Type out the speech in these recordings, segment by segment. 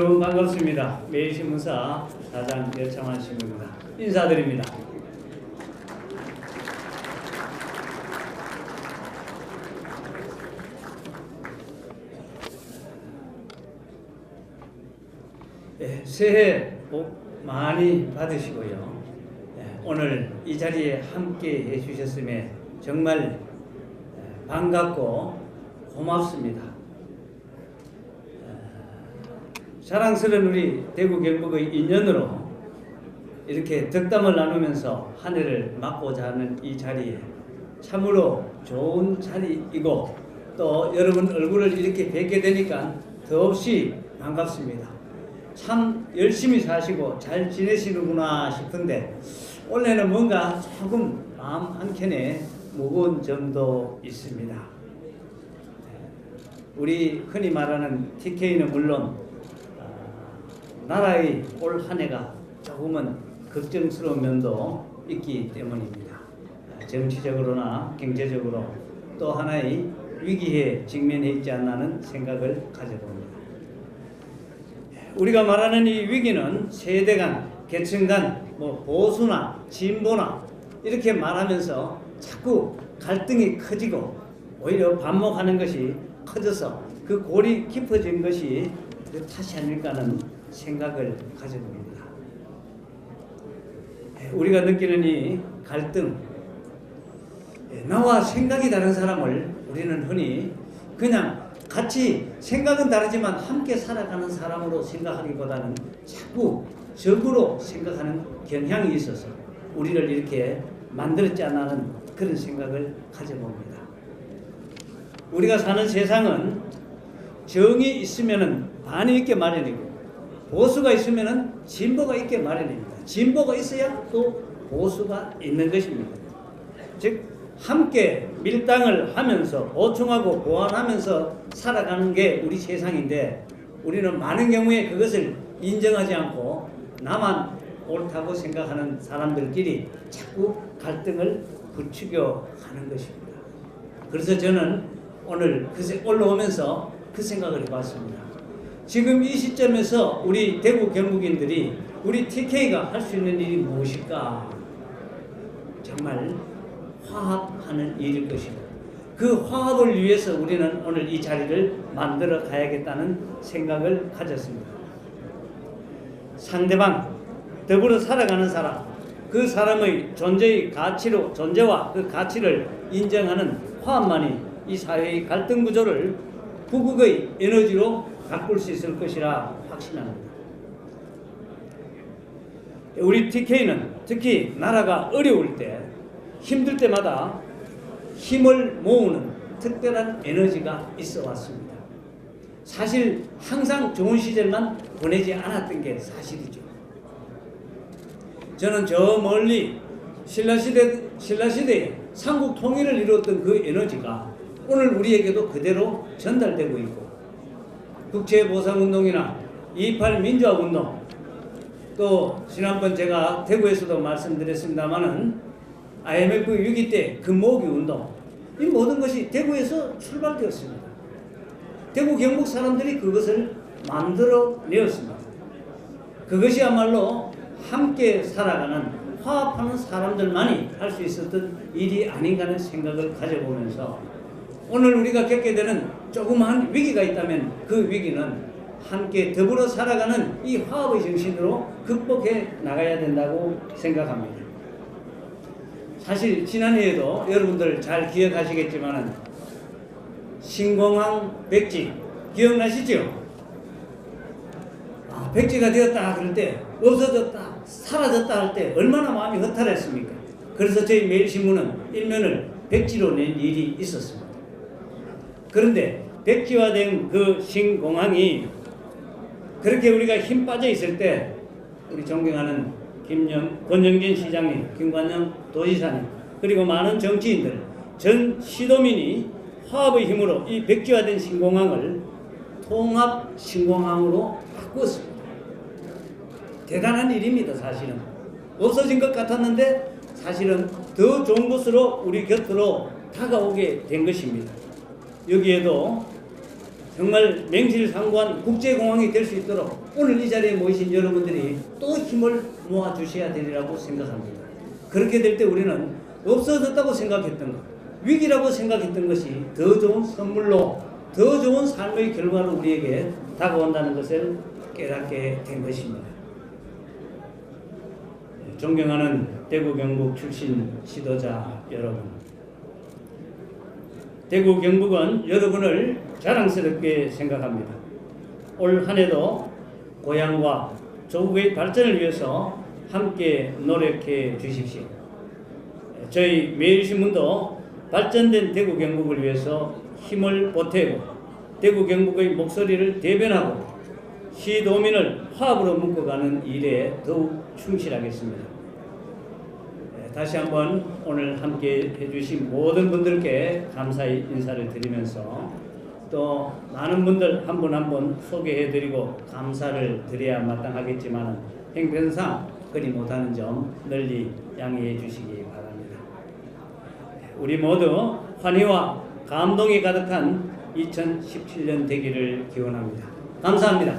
여러분 반갑습니다. 매일신문사 사장 여창환 신부입니다. 인사드립니다. 예, 새해 복 많이 받으시고요. 예, 오늘 이 자리에 함께 해주셨음에 정말 예, 반갑고 고맙습니다. 자랑스러운 우리 대구 경북의 인연으로 이렇게 덕담을 나누면서 한 해를 맞고자 하는 이 자리에 참으로 좋은 자리이고 또 여러분 얼굴을 이렇게 뵙게 되니까 더없이 반갑습니다. 참 열심히 사시고 잘 지내시는구나 싶은데 올해는 뭔가 조금 마음 한켠에 무거운 점도 있습니다. 우리 흔히 말하는 TK는 물론 아, 나라의 올 한 해가 조금은 걱정스러운 면도 있기 때문입니다. 아, 정치적으로나 경제적으로 또 하나의 위기에 직면해 있지 않나는 생각을 가져봅니다. 우리가 말하는 이 위기는 세대 간, 계층 간, 뭐 보수나 진보나 이렇게 말하면서 자꾸 갈등이 커지고 오히려 반목하는 것이 커져서 그 골이 깊어진 것이 그 탓이 아닐까 하는 생각을 가져봅니다. 예, 우리가 느끼는 이 갈등, 예, 나와 생각이 다른 사람을 우리는 흔히 그냥 같이 생각은 다르지만 함께 살아가는 사람으로 생각하기보다는 자꾸 적으로 생각하는 경향이 있어서 우리를 이렇게 만들었지 않나는 그런 생각을 가져봅니다. 우리가 사는 세상은 정이 있으면은 반이 있게 마련이고 보수가 있으면은 진보가 있게 마련입니다. 진보가 있어야 또 보수가 있는 것입니다. 즉 함께 밀당을 하면서 보충하고 보완하면서 살아가는 게 우리 세상인데 우리는 많은 경우에 그것을 인정하지 않고 나만 옳다고 생각하는 사람들끼리 자꾸 갈등을 부추겨 가는 것입니다. 그래서 저는 오늘 그 올라오면서 그 생각을 해봤습니다. 지금 이 시점에서 우리 대구 경북인들이 우리 TK가 할 수 있는 일이 무엇일까? 정말 화합하는 일일 것이고 그 화합을 위해서 우리는 오늘 이 자리를 만들어 가야겠다는 생각을 가졌습니다. 상대방 더불어 살아가는 사람 그 사람의 존재의 가치로 존재와 그 가치를 인정하는 화합만이 이 사회의 갈등 구조를 구국의 에너지로 바꿀 수 있을 것이라 확신합니다. 우리 TK는 특히 나라가 어려울 때 힘들 때마다 힘을 모으는 특별한 에너지가 있어 왔습니다. 사실 항상 좋은 시절만 보내지 않았던 게 사실이죠. 저는 저 멀리 신라시대, 신라시대에 삼국 통일을 이루었던 그 에너지가 오늘 우리에게도 그대로 전달되고 있고 국제보상운동이나 28 민주화운동 또 지난번 제가 대구에서도 말씀드렸습니다마는 IMF 위기 때 금모으기 운동 이 모든 것이 대구에서 출발되었습니다. 대구 경북 사람들이 그것을 만들어내었습니다. 그것이야말로 함께 살아가는 화합하는 사람들만이 할 수 있었던 일이 아닌가 하는 생각을 가져보면서 오늘 우리가 겪게 되는 조그마한 위기가 있다면 그 위기는 함께 더불어 살아가는 이 화합의 정신으로 극복해 나가야 된다고 생각합니다. 사실 지난해에도 여러분들 잘 기억하시겠지만은 신공항 백지 기억나시죠? 아, 백지가 되었다 그럴 때 없어졌다 사라졌다 할 때 얼마나 마음이 허탈했습니까? 그래서 저희 매일신문은 일면을 백지로 낸 일이 있었습니다. 그런데 백지화된 그 신공항이 그렇게 우리가 힘 빠져 있을 때 우리 존경하는 김영, 권영진 시장님, 김관영 도지사님 그리고 많은 정치인들 전 시도민이 화합의 힘으로 이 백지화된 신공항을 통합 신공항으로 바꾸었습니다. 대단한 일입니다, 사실은. 없어진 것 같았는데 사실은 더 좋은 곳으로 우리 곁으로 다가오게 된 것입니다. 여기에도 정말 맹실상부한 국제공항이 될 수 있도록 오늘 이 자리에 모이신 여러분들이 또 힘을 모아 주셔야 되리라고 생각합니다. 그렇게 될 때 우리는 없어졌다고 생각했던 것, 위기라고 생각했던 것이 더 좋은 선물로 더 좋은 삶의 결과로 우리에게 다가온다는 것을 깨닫게 된 것입니다. 존경하는 대구 경북 출신 지도자 여러분. 대구 경북은 여러분을 자랑스럽게 생각합니다. 올 한 해도 고향과 조국의 발전을 위해서 함께 노력해 주십시오. 저희 매일신문도 발전된 대구 경북을 위해서 힘을 보태고 대구 경북의 목소리를 대변하고 시도민을 화합으로 묶어가는 일에 더욱 충실하겠습니다. 네, 다시 한번 오늘 함께 해주신 모든 분들께 감사의 인사를 드리면서 또 많은 분들 한 분 한 분 소개해드리고 감사를 드려야 마땅하겠지만 행편상 그리 못하는 점 널리 양해해 주시기 바랍니다. 우리 모두 환희와 감동이 가득한 2017년 되기를 기원합니다. 감사합니다.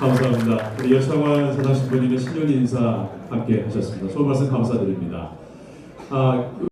감사합니다. 우리 여창환 사장신 본인의 신년 인사 함께 하셨습니다. 소원 말씀 감사드립니다. 아,